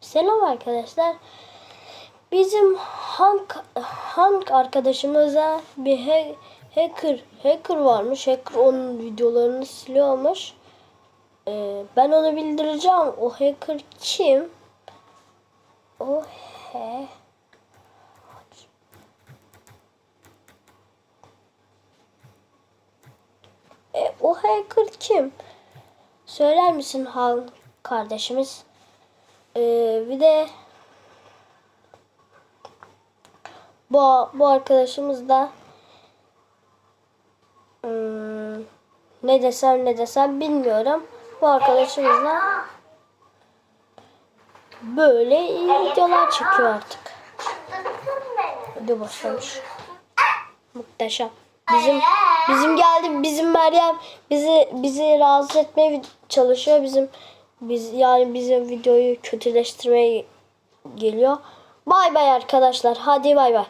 Selam arkadaşlar. Bizim Hank, Hank arkadaşımıza bir ha- hacker hacker varmış. Hacker onun videolarını siliyormuş. Ee, ben onu bildireceğim. O hacker kim? O he E, o hacker kim? Söyler misin Han kardeşimiz? Ee, bir de bu, bu arkadaşımız da hmm, ne desem ne desem bilmiyorum. Bu arkadaşımız da böyle videolar çekiyor artık. Video başlamış. Muhteşem. Bizim bizim geldi bizim Meryem bizi bizi rahatsız etmeye çalışıyor. Bizim biz yani bizim videoyu kötüleştirmeye geliyor. Bay bay arkadaşlar. Hadi bay bay.